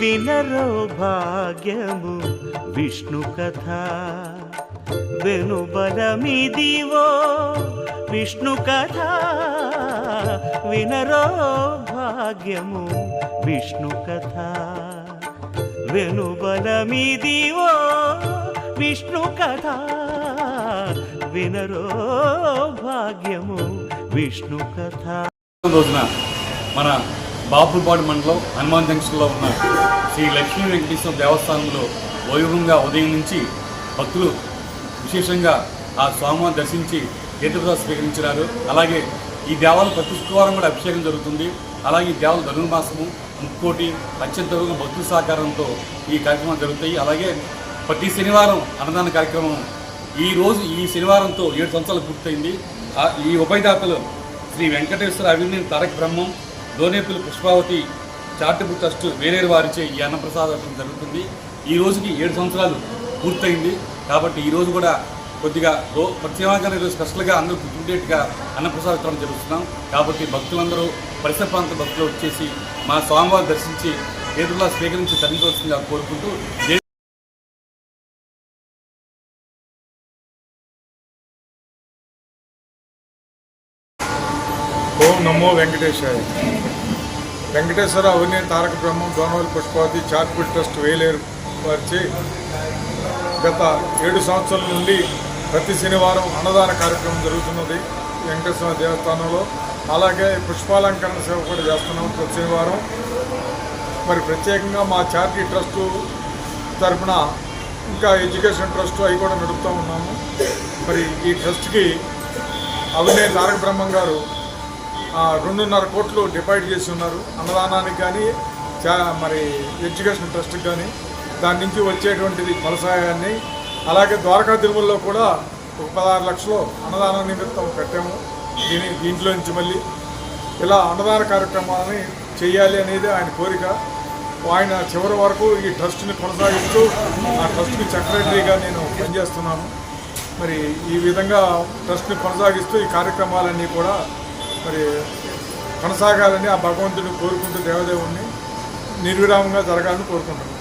వినరో భాగ్యము విష్ణు కథ. వెనుబలమిదివో విష్ణు కథ. వినరో భాగ్యము విష్ణు కథ. వెనుబలమిదివో విష్ణు కథ. వినరో భాగ్యము విష్ణు కథ. రోజున మన బాపులపాడు మండలం హనుమాన్ జంక్షన్లో ఉన్న శ్రీ లక్ష్మీ వెంకటేశ్వర దేవస్థానంలో వైభవంగా ఉదయం నుంచి భక్తులు విశేషంగా ఆ స్వామివారిని దర్శించి తీర్థప్రసాద స్వీకరించినారు. అలాగే ఈ దేవాలయం ప్రతి శుక్రవారం కూడా అభిషేకం జరుగుతుంది. అలాగే ఈ దేవాలయం ధనుర్మాసము ముక్కోటి అత్యంత భక్తుల సహకారంతో ఈ కార్యక్రమాలు జరుగుతాయి. అలాగే ప్రతి శనివారం అన్నదాన కార్యక్రమం ఈ రోజు ఈ శనివారంతో ఏడు సంవత్సరాలు పూర్తయింది. ఆ ఈ ఉభయదాతలు శ్రీ వెంకటేశ్వర అవినీతి తారక బ్రహ్మం దోనేపల్లి పుష్పావతి చారిటబుల్ ట్రస్ట్ వేరే వారిచే ఈ అన్నప్రసాదం జరుగుతుంది. ఈ రోజుకి ఏడు సంవత్సరాలు పూర్తయింది. కాబట్టి ఈరోజు కూడా కొద్దిగా రో ప్రత్యేకంగా ఈరోజు స్పెషల్గా అందరూ గుర్తుండేట్టుగా అన్నప్రసాద వితరణ జరుగుతున్నాం కాబట్టి భక్తులందరూ పరిసర ప్రాంత భక్తులు వచ్చేసి మా స్వామివారి దర్శించి ఏదులా స్వీకరించి తరించవలసిందిగా కోరుకుంటూ ఓం నమో వెంకటేశాయ. వెంకటేశ్వర అవినేని తారక బ్రహ్మం దోనవల్లి పుష్పావతి చార్పుల్ ట్రస్ట్ వేలేరు వారిచే గత ఏడు సంవత్సరాల నుండి ప్రతి శనివారం అన్నదాన కార్యక్రమం జరుగుతున్నది వెంకటేశ్వర దేవస్థానంలో. అలాగే పుష్పాలంకరణ సేవ కూడా చేస్తున్నాం ప్రతి శనివారం. మరి ప్రత్యేకంగా మా చారిటీ ట్రస్టు తరఫున ఇంకా ఎడ్యుకేషన్ ట్రస్ట్ అవి కూడా నడుపుతూ ఉన్నాము. మరి ఈ ట్రస్ట్కి అవినీతి తారక బ్రహ్మం గారు రెండున్నర కోట్లు డిపాజిట్ చేసి ఉన్నారు. అన్నదానానికి కానీ చా మరి ఎడ్యుకేషన్ ట్రస్ట్కి కానీ. దాని నుంచి వచ్చేటువంటిది ఫలసాయాన్ని అలాగే ద్వారకా తిరుమలలో కూడా ఒక పదహారు లక్షలు అన్నదాన నిమిత్తం కట్టాము. దీని దీంట్లో నుంచి మళ్ళీ ఇలా అన్నదాన కార్యక్రమాలని చేయాలి అనేది ఆయన కోరిక. ఆయన చివరి వరకు ఈ ట్రస్ట్ని కొనసాగిస్తూ ఆ ట్రస్ట్కి సెక్రటరీగా నేను పనిచేస్తున్నాను. మరి ఈ విధంగా ట్రస్ట్ని కొనసాగిస్తూ ఈ కార్యక్రమాలన్నీ కూడా మరి కొనసాగాలని ఆ భగవంతుని కోరుకుంటూ దేవదేవుణ్ణి నిర్విరామంగా జరగాలని కోరుకుంటున్నాను